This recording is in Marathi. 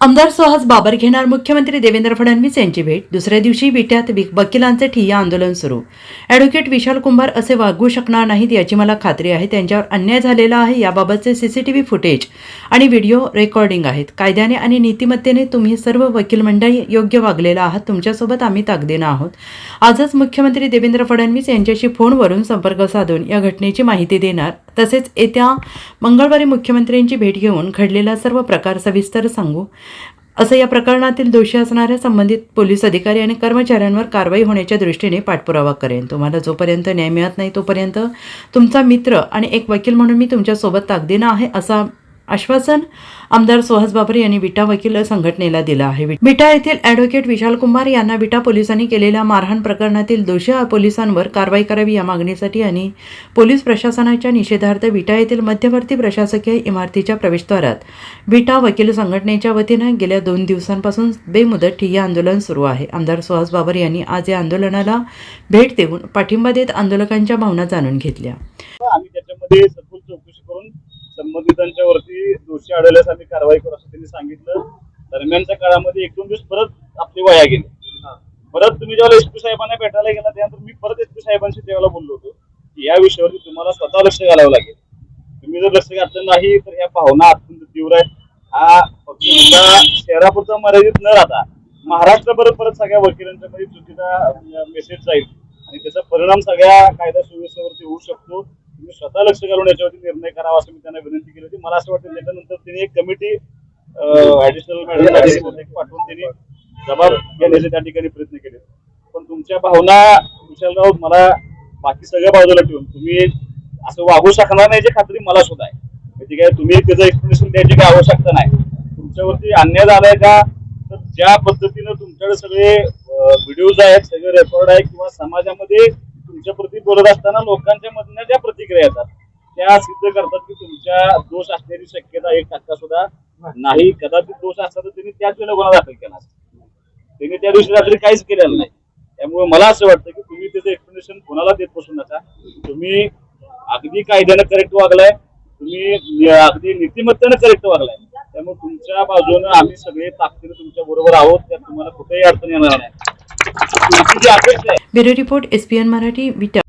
आमदार सुहास बाबर घेणार मुख्यमंत्री देवेंद्र फडणवीस यांची भेट. दुसऱ्या दिवशी विट्यात वकिलांचे ठिय्या आंदोलन सुरू. ॲडव्होकेट विशाल कुंभार असे वागू शकणार नाहीत याची मला खात्री आहे. त्यांच्यावर अन्याय झालेला आहे याबाबतचे सीसीटीव्ही फुटेज आणि व्हिडिओ रेकॉर्डिंग आहेत. कायद्याने आणि नीतिमत्तेने तुम्ही सर्व वकील मंडळी योग्य वागलेला आहात. तुमच्यासोबत आम्ही ताकदीनं आहोत. आजच मुख्यमंत्री देवेंद्र फडणवीस यांच्याशी फोनवरून संपर्क साधून या घटनेची माहिती देणार तसेच येत्या मंगळवारी मुख्यमंत्र्यांची भेट घेऊन घडलेला सर्व प्रकार सविस्तर सांगू. असं या प्रकरणातील दोषी असणाऱ्या संबंधित पोलीस अधिकारी आणि कर्मचाऱ्यांवर कारवाई होण्याच्या दृष्टीने पाठपुरावा करेन. तुम्हाला जोपर्यंत न्याय मिळत नाही तोपर्यंत तुमचा मित्र आणि एक वकील म्हणून मी तुमच्यासोबत ताकदीनं आहे असा आश्वासन आमदार सुहास बाबर यांनी विटा वकील संघटनेला दिलं आहे. विटा येथील ॲडव्होकेट विशाल कुमार यांना विटा पोलिसांनी केलेल्या मारहाण प्रकरणातील दोषी पोलिसांवर कारवाई करावी या मागणीसाठी आणि पोलीस प्रशासनाच्या निषेधार्थ विटा येथील मध्यवर्ती प्रशासकीय इमारतीच्या प्रवेशद्वारात विटा वकील संघटनेच्या वतीनं गेल्या दोन दिवसांपासून बेमुदत ठिय्या आंदोलन सुरू आहे. आमदार सुहास बाबर यांनी आज या आंदोलनाला भेट देऊन पाठिंबा देत आंदोलकांच्या भावना जाणून घेतल्या. आम्ही त्याच्यामध्ये सखोल चौकशी करून संबंधितांच्या वरती दोषी आढळल्यास आम्ही कारवाई करू असं त्यांनी सांगितलं. दरम्यानच्या काळामध्ये एक दोन दिवस परत आपली वया गेली. परत तुम्ही जेव्हा एस पी साहेबांना भेटायला गेला त्यानंतर मी परत एस पी साहेबांशी त्यावेळेला बोललो होतो की या विषयावरती तुम्हाला स्वतः लक्ष घालावं लागेल. तुम्ही जर लक्ष घातलं नाही तर या भावना अत्यंत तीव्र आहेत हा फक्त शहरापुरता मर्यादित न राहता महाराष्ट्रभर परत सगळ्या वकिलांच्या मध्ये चुकीचा मेसेज जाईल. आणि त्याचा परिणाम सगळ्या कायदा सुव्यवस्थेवरती होऊ शकतो. तुम्ही स्वतः लक्ष घालून याच्यावरती निर्णय करावा असं मी त्यांना विनंती केली होती. मला असं वाटतं त्याच्यानंतर त्यांनी एक कमिटी ऍडिशनल पाठवून त्यांनी जबाब घेण्याचे त्या ठिकाणी प्रयत्न केले. पण तुमच्या भावना विशालराव मला बाकी सगळ्या बाजूला ठेवून तुम्ही असं वागू शकणार नाही याची खात्री मला सुद्धा आहे. म्हणजे काय तुम्ही त्याचं एक्सप्लेनेशन द्यायची काही आवश्यकता नाही. तुमच्यावरती अन्याय झालाय का? तर ज्या पद्धतीनं तुमच्याकडे सगळे व्हिडिओज आहेत सगळे रेकॉर्ड आहे किंवा समाजामध्ये तुमच्या प्रती बोलत असताना लोकांच्या मधनं ज्या प्रतिक्रिया येतात त्या सिद्ध करतात की तुमच्या दोष असण्याची शक्यता एक टक्का सुद्धा नाही. कदाचित दोष असता तर त्यांनी त्याच वेळेला गुन्हा दाखल केला त्यांनी त्या दिवशी रात्री काहीच केलेलं नाही. त्यामुळे मला असं वाटतं की तुम्ही त्याचं एक्सप्लेनेशन कोणाला देत बसू नका. तुम्ही अगदी कायद्यानं करेक्ट वागलाय. तुम्ही अगदी नीतिमत्तेनं करेक्ट वागलाय. त्यामुळे तुमच्या बाजूनं आम्ही सगळे ताकदीनं तुमच्या बरोबर आहोत. त्यात तुम्हाला कुठेही अडचण येणार नाही. तुमची जी अपेक्षा आहे bureau report S P N Marathi Vita